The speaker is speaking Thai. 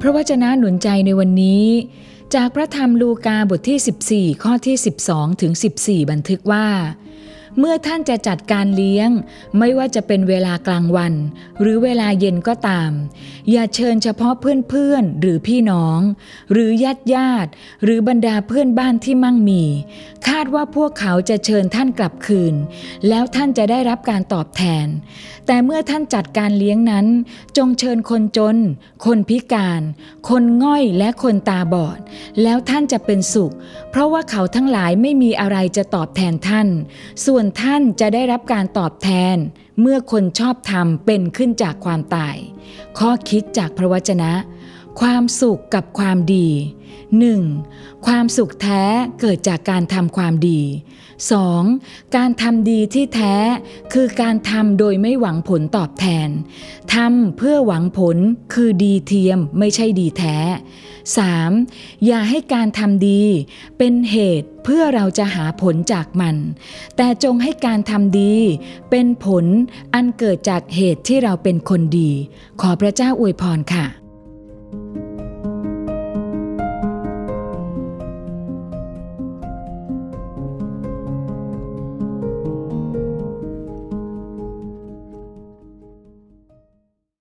พระวจนะหนุนใจในวันนี้ จากพระธรรมลูกาบทที่ 14 ข้อที่ 12 ถึง 14 บันทึกว่า เมื่อท่านจะจัดการเลี้ยง ไม่ว่าจะเป็นเวลากลางวัน หรือเวลาเย็นก็ตาม อย่าเชิญเฉพาะเพื่อนๆ หรือพี่น้อง หรือญาติญาติ หรือบรรดาเพื่อนบ้านที่มั่งมี คาดว่าพวกเขาจะเชิญท่านกลับคืน แล้วท่านจะได้รับการตอบแทน แต่เมื่อท่านจัดการเลี้ยงนั้น จงเชิญคนจน คนพิการ คนง่อยและคนตาบอด แล้วท่านจะเป็นสุข เพราะว่าเขาทั้งหลายไม่มีอะไรจะตอบแทนท่าน ส่วนท่านจะได้รับการตอบแทน เมื่อคนชอบธรรมเป็นขึ้นจากความตาย ข้อคิดจากพระวจนะ ความสุขกับความดี 1. ความสุขแท้เกิดจากการทำความดี 2. การทำดีที่แท้คือการทำโดยไม่หวังผลตอบแทนทำเพื่อหวังผลคือดีเทียมไม่ใช่ดีแท้ 3. อย่าให้การทำดีเป็นเหตุเพื่อเราจะหาผลจากมัน แต่จงให้การทำดี เป็นผลอันเกิดจากเหตุที่เราเป็นคนดี ขอพระเจ้าอวยพรค่ะ thank you